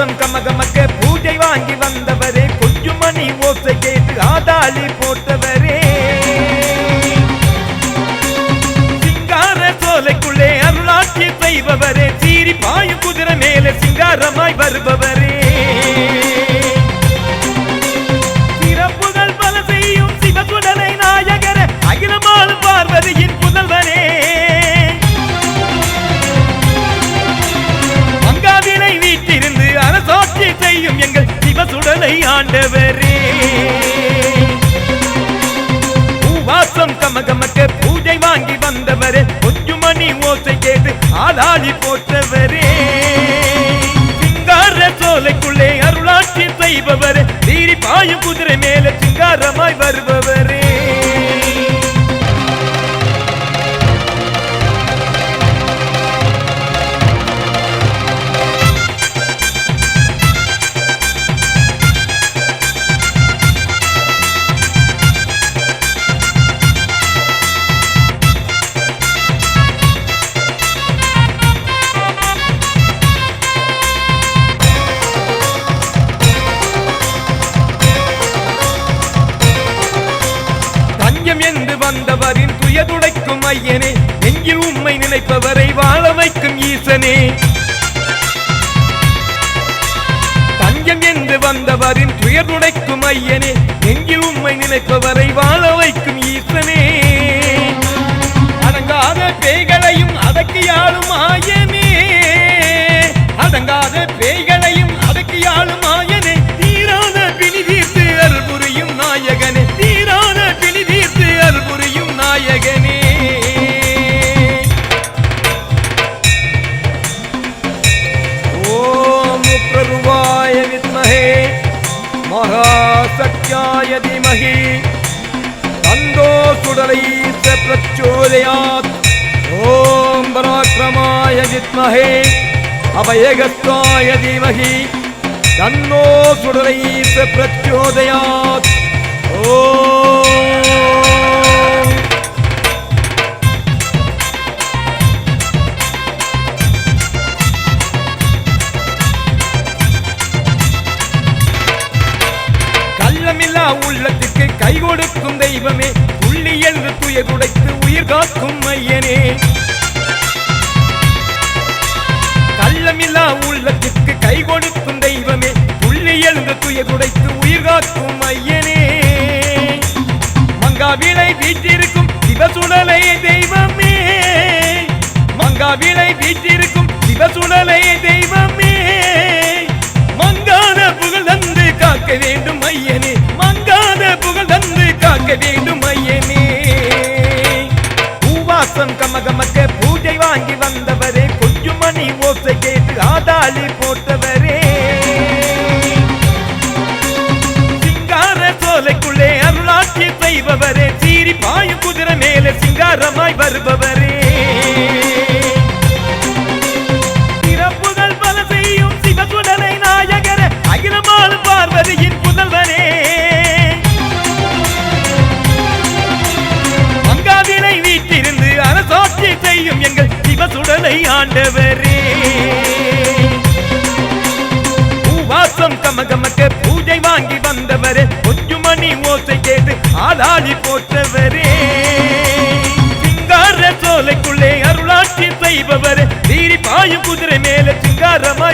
கமக்க பூஜை வாங்கி வந்தவரே கொஞ்சம் மணி ஓசை கேட்டு ஆதாளி போட்டவரே. சிங்கார சோலைக்குள்ளே அருளாட்சி செய்பவரே சீரி பாயும் குதிரை மேலே எங்கள் சிவசுடலை ஆண்டவரே. பூவாசம் கமகமக்க பூஜை வாங்கி வந்தவரே கொஞ்சம் மணி ஓசை கேட்டு ஆளாளி போட்டவரே சிங்கார சோலைக்குள்ளே அருளாட்சி செய்பவரே தீரி பாயும் குதிரை மேல சிங்காரமாய் வருபவரே. என்று வந்தவரின் துயதுடைக்கும் ஐயனே நெஞ்சில் உண்மை நினைப்பவரை வாழ வைக்கும் ஈசனே. தஞ்சம் என்று வந்தவரின் துயதுடைக்கும் ஐயனே நெஞ்சில் உண்மை நினைப்பவரை வாழ வைக்கும் ஈசனே. அடங்காத பேய்களையும் அதற்கு யாழும் ஆயனே. அடங்காத பேய் महासख्याय धीमहि तन्नो सुडलैः प्रचोदयात्। ॐ पराक्रमाय विद्महे अभयगस्ताय धीमहि तन्नो से प्रचोदयात्। ॐ எல்லா உள்ளத்துக்கு கை கொடுக்கும் தெய்வமே. புள்ளி என்று துயர் துடைத்து உயிர் காக்கும் ஐயனே கள்ளமில்லா உள்ளத்துக்கு கை கொடுக்கும் தெய்வமே. புள்ளி எழுந்து துயர் துடைத்து உயிர் காக்கும் ஐயனே மங்காவிலை வீட்டிருக்கும் சிவசுடலை தெய்வமே. மங்காவிலை வீட்டிருக்கும் சிவசுடலை தெய்வம். வாங்க வேண்டும் ஐயனே பூவாசம் கமகமக்க பூஜை வாங்கி வந்தவரே கொஞ்சம் மணி ஓசை கேட்டு ஆதாளி போட்டவரே. சிங்கார சோலைக்குள்ளே அருளாட்சி செய்பவரே சீரி பாயும் குதிரை மேலே சிங்காரமாய் வருபவரே. ஆண்டவரே. பூவாசம் கமகமக்க பூஜை வாங்கி வந்தவரே. கொஞ்சம் மணி ஓசை கேட்டு ஆளாளி போட்டவரே சிங்கார சோலைக்குள்ளே அருளாட்சி செய்பவரே. தீரி பாயும் குதிரை மேல சிங்காரமா